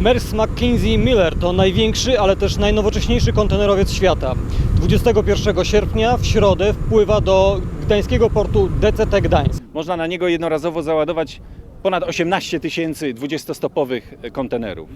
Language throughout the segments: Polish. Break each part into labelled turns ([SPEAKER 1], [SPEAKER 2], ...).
[SPEAKER 1] Maersk McKinsey Miller to największy, ale też najnowocześniejszy kontenerowiec świata. 21 sierpnia w środę wpływa do gdańskiego portu DCT Gdańsk.
[SPEAKER 2] Można na niego jednorazowo załadować ponad 18 tysięcy 20-stopowych kontenerów.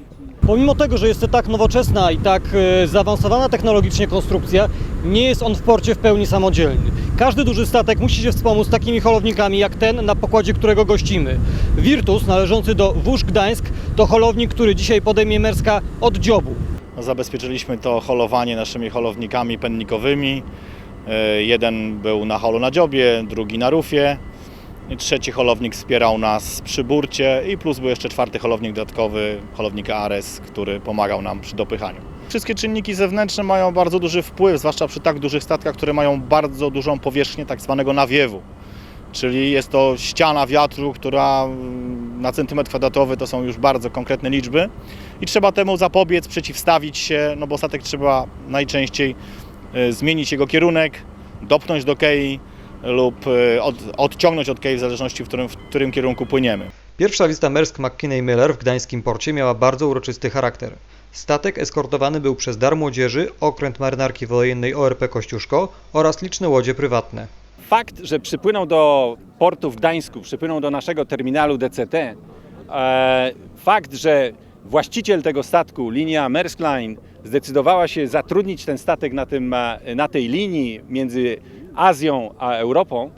[SPEAKER 1] Pomimo tego, że jest to tak nowoczesna i tak e, zaawansowana technologicznie konstrukcja, nie jest on w porcie w pełni samodzielny. Każdy duży statek musi się wspomóc takimi holownikami jak ten, na pokładzie którego gościmy. Virtus, należący do Wóż Gdańsk, to holownik, który dzisiaj podejmie Merska od dziobu.
[SPEAKER 3] Zabezpieczyliśmy to holowanie naszymi holownikami pennikowymi. E, Jeden był na holu na dziobie, drugi na rufie. Trzeci holownik wspierał nas przy burcie i plus był jeszcze czwarty holownik dodatkowy, holownik Ares, który pomagał nam przy dopychaniu. Wszystkie czynniki zewnętrzne mają bardzo duży wpływ, zwłaszcza przy tak dużych statkach, które mają bardzo dużą powierzchnię tak zwanego nawiewu. Czyli jest to ściana wiatru, która mm, na centymetr kwadratowy to są już bardzo konkretne liczby i trzeba temu zapobiec, przeciwstawić się, no bo statek trzeba najczęściej y, zmienić jego kierunek, dopnąć do kei lub y, od, odciągnąć od kei w zależności w którym, w którym kierunku płyniemy.
[SPEAKER 1] Pierwsza wizyta Maersk McKinney Miller w gdańskim porcie miała bardzo uroczysty charakter. Statek eskortowany był przez Dar Młodzieży, okręt marynarki wojennej ORP Kościuszko oraz liczne łodzie prywatne.
[SPEAKER 2] Fakt, że przypłynął do portu w Gdańsku, przypłynął do naszego terminalu DCT, e, fakt, że właściciel tego statku, linia Maersk Line, zdecydowała się zatrudnić ten statek na, tym, e, na tej linii między Azją a Europą,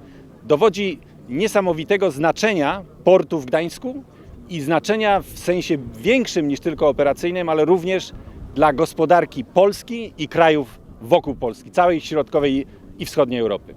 [SPEAKER 2] dowodzi niesamowitego znaczenia portu w Gdańsku i znaczenia w sensie większym niż tylko operacyjnym, ale również dla gospodarki Polski i krajów wokół Polski, całej środkowej i wschodniej Europy.